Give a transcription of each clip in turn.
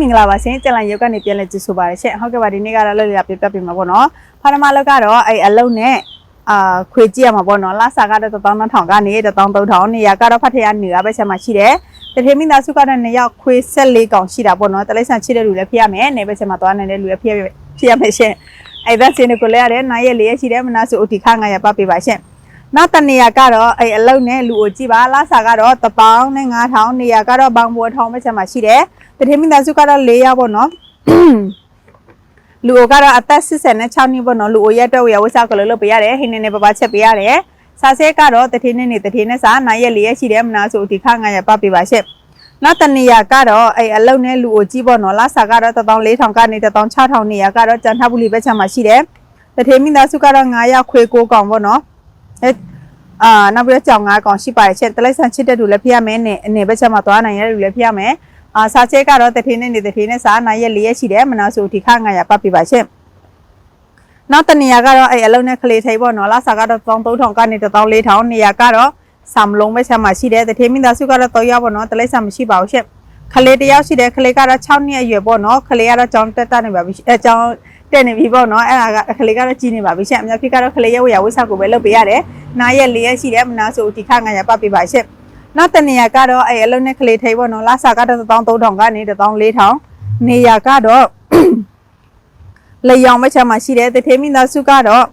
မင်္ဂလာပါရှင်ကျန်လန်ရုပ်ကနေပြန်လဲကြည့်ဆိုပါရရှင်ဟုတ်ကဲ့ပါဒီနေ့ကတော့လောလောပြပြပြမှာပေါ့နော်ဖာရမလောက်ကတော့အဲ့အလုံးနဲ့အာခွေကြည့်ရမှာပေါ့နော်လာစာကတော့12000ကနေ13000နေရာကတော့ဖတ်ထရနေရပဲဆက်မှာရှိတယ်တထေမိသားစုကတော့နေရောက်ခွေ14កောင်ရှိတာပေါ့နော်တလိဆန်ချစ်တဲ့လူလည်းဖြစ်ရမယ်နေပဲဆက်မှာသွားနိုင်တဲ့လူလည်းဖြစ်ရဖြစ်ရမယ်ရှင်အဲ့ဒါစင်းကိုလည်းရတယ်နိုင်ရက်လေးရရှိတယ်မနာစုအတီခ900ပပေးပါရှင် နောက်တနေရာကတော့အဲ့အလုံးနဲ့လူကိုကြည့်ပါလာစာကတော့1000နဲ့9000နေရာကတော့ဘောင်ဘောထောင်ပဲဆက်မှာရှိတယ်တထေမိသားစုကတော့၄ယောက်ပေါ့နော်လူအိုကတော့အသက်86နှစ်ပေါ့နော်လူအိုရက်တော့ရဝိစားကလေးလုပ်ပေးရတယ်ဟင်းနေနေပပချက်ပေးရတယ်စာဆဲကတော့တထေနဲ့နေတထေနဲ့စာနိုင်ရက်လေးရက်ရှိတယ်မနာဆိုဒီခ900ပပေးပါရှင့်နောက်တနေရကတော့အဲ့အလုံနဲ့လူအိုကြီးပေါ့နော်လာစာကတော့14000ကနေ16000နေရကတော့ကြံထဘူးလီပဲချက်မှာရှိတယ်တထေမိသားစုကတော့9ယောက်ခွေ6កောင်ပေါ့နော် အဲအာနောက်ပြီးတော့ကြောင်9កောင်ရှိပါတယ်ချက်တလိုက်ဆန်ချစ်တဲ့သူလည်းဖျက်မယ်နဲ့အနေပဲချက်မှာသွားနိုင်ရတဲ့လူလည်းဖျက်မယ်အာစာချဲကတော့တထင်းနဲ့နေတထင်းနဲ့စာနိုင်ရက်၄ရက်ရှိတယ်မနာဆိုဒီခ900ပတ်ပြပါရှင့်နောက်တနေရာကတော့အဲ့အလုံးနဲ့ကလေးထိပ်ပေါ့နော်လာစာကတော့3000ကနေ14000နေရာကတော့ဆမ်လုံးပဲဆက်မှာရှိတယ်တထင်းမိသားစုကတော့3ယောက်ပေါ့နော်တလိပ်ဆာမရှိပါဘူးရှင့်ကလေးတစ်ယောက်ရှိတယ်ကလေးကတော့6နှစ်အရွယ်ပေါ့နော်ကလေးကတော့ကြောင်းတက်တက်နေပါပြီအဲကြောင်း တက်နေပြီပေါ့နော်အဲ့ဒါကကလေးကတော့ကြီးနေပါပြီရှင့်အများကြီးကတော့ကလေးရဲ့ဝေယဝိဆာကိုပဲလုပ်ပေးရတယ်နားရက်၄ရက်ရှိတယ်မနာဆိုဒီခ900ပတ်ပြပါရှင့်နောက်တနေရာကတော့အဲ့အလုံးနဲ့ကလေးထိပ်ပေါ့နော်လာစာကတော့13000ကနေ14000နေရာကတော့လေယောင်ဘက်ချက်မှာရှိတယ်တထေးမိသားစုကတော့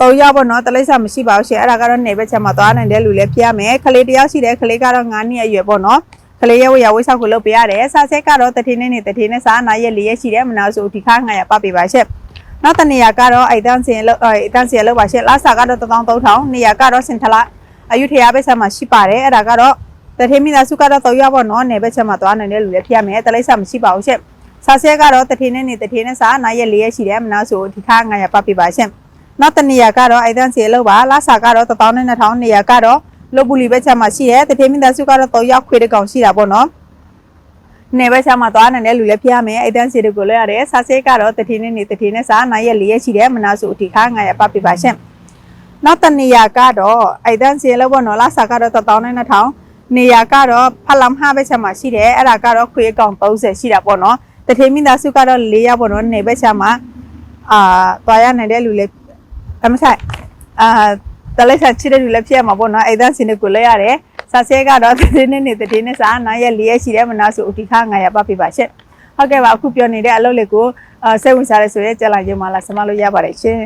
၃ယောက်ပေါ့နော်တလိပ်စာမရှိပါဘူးရှင်အဲ့ဒါကတော့နေဘက်ချက်မှာသွားနိုင်တဲ့လူလည်းပြရမယ်ကလေးတစ်ယောက်ရှိတယ်ကလေးကတော့9နှစ်အရွယ်ပေါ့နော် ကလေးရဲ့ဝေယဝိဆောက်ကိုလုပ်ပေးရတယ်စာဆက်ကတော့တထေးနဲ့နေတထေးနဲ့စာနာရက်၄ရက်ရှိတယ်မနာဆိုဒီခါ900ပတ်ပေးပါရှင့်နောက်တနေရာကတော့အဲ့တန်းစင်လောက်အဲ့တန်းစင်လောက်ပါရှင့်လာစာကတော့13000နေရာကတော့စင်ထလာအယူထရာဘက်ဆက်မှာရှိပါတယ်အဲ့ဒါကတော့တထေးမိသားစုကတော့တော့ရပါတော့နယ်ဘက်ချက်မှာသွားနိုင်တဲ့လူလည်းဖြစ်ရမယ်တလိပ်ဆာမရှိပါဘူးရှင့်ဆာဆဲကတော့တထေးနဲ့နေတထေးနဲ့စာနိုင်ရက်၄ရက်ရှိတယ်မနာဆိုဒီခါ900ပတ်ပြပါရှင့်နောက်တနေရာကတော့အိုက်တန်စီလောက်ပါလာစာကတော့12000နေရာကတော့ လုတ်ပူလီဘက်ချက်မှာရှိတယ်တထေးမိသားစုကတော့တော့ရောက်ခွေတဲ့ကောင်ရှိတာပေါ့နော်နေဘက်ချက်မှာသွားနိုင်တဲ့လူလည်းဖြစ်ရမယ်အိုက်တန်စီတွေကိုလည်းရတယ်ဆာဆဲကတော့တထေးနဲ့နေတထေးနဲ့စာနိုင်ရက်၄ရက်ရှိတယ်မနာဆိုဒီခါ900ပတ်ပြပါရှင့်နောက်တနေရာကတော့အိုက်တန်စီလောက်ပေါ့နော်လာစာကတော့12000နေရာကတော့ဖလမ်ဟာဘက်ချက်မှာရှိတယ်အဲ့ဒါကတော့ခွေးကောင်30ရှိတာပေါ့နော်တထေမိသားစုကတော့4ယောက်ပေါ့နော်နေဘက်ချက်မှာအာတွားရနိုင်တဲ့လူလေးအမဆိုင်အာ တလိုက်ဆက်ချစ်တဲ့လူလည်းဖြစ်ရမှာပေါ့နော်အိုက်တန်စီနဲ့ကိုလဲရတယ်ဆာဆဲကတော့တထေနဲ့နေတထေနဲ့စာ9ရက်4ရက်ရှိတယ်မနာဆိုဥတီခ900ပတ်ပြပါရှင့်ဟုတ်ကဲ့ပါအခုပြောနေတဲ့အလုပ်လေးကိုအာစိတ်ဝင်စားရဆိုရဲကြက်လာရုံမှာလာစမလို့ရပါတယ်ရှင်